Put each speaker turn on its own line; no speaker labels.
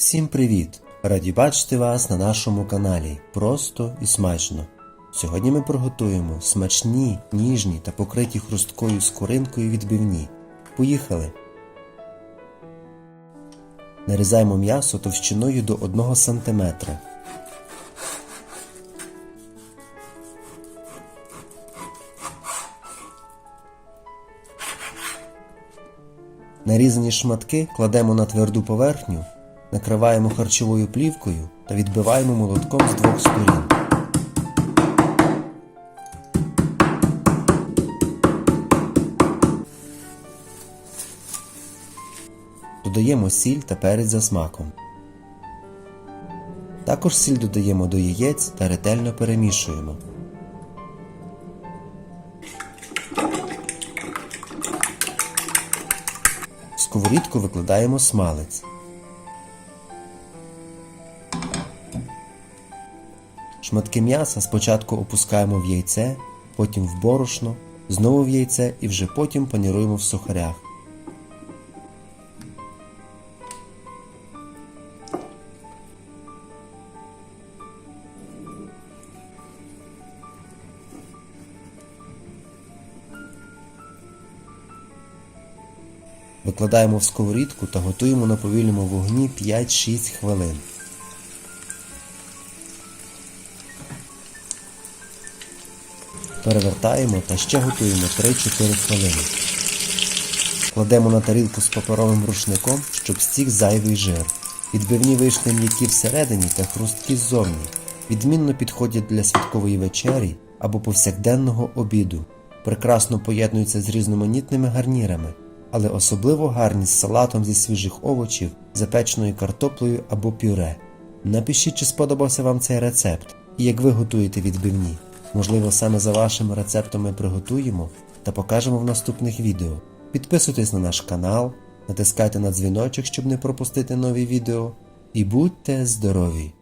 Всім привіт! Раді бачити вас на нашому каналі Просто і смачно. Сьогодні ми приготуємо смачні, ніжні та покриті хрусткою скоринкою відбивні. Поїхали! Нарізаємо м'ясо товщиною до 1 см. Нарізані шматки кладемо на тверду поверхню, накриваємо харчовою плівкою та відбиваємо молотком з двох сторін. Додаємо сіль та перець за смаком. Також сіль додаємо до яєць та ретельно перемішуємо. В сковорідку викладаємо смалець. Шматки м'яса спочатку опускаємо в яйце, потім в борошно, знову в яйце і вже потім паніруємо в сухарях. Викладаємо в сковорідку та готуємо на повільному вогні 5-6 хвилин. Перевертаємо та ще готуємо 3-4 хвилини. Кладемо на тарілку з паперовим рушником, щоб стік зайвий жир. Відбивні вийшли м'які всередині та хрусткі ззовні. Відмінно підходять для святкової вечері або повсякденного обіду. Прекрасно поєднуються з різноманітними гарнірами, але особливо гарні з салатом зі свіжих овочів, запеченою картоплею або пюре. Напишіть, чи сподобався вам цей рецепт і як ви готуєте відбивні. Можливо, саме за вашими рецептами приготуємо та покажемо в наступних відео. Підписуйтесь на наш канал, натискайте на дзвіночок, щоб не пропустити нові відео. І будьте здорові!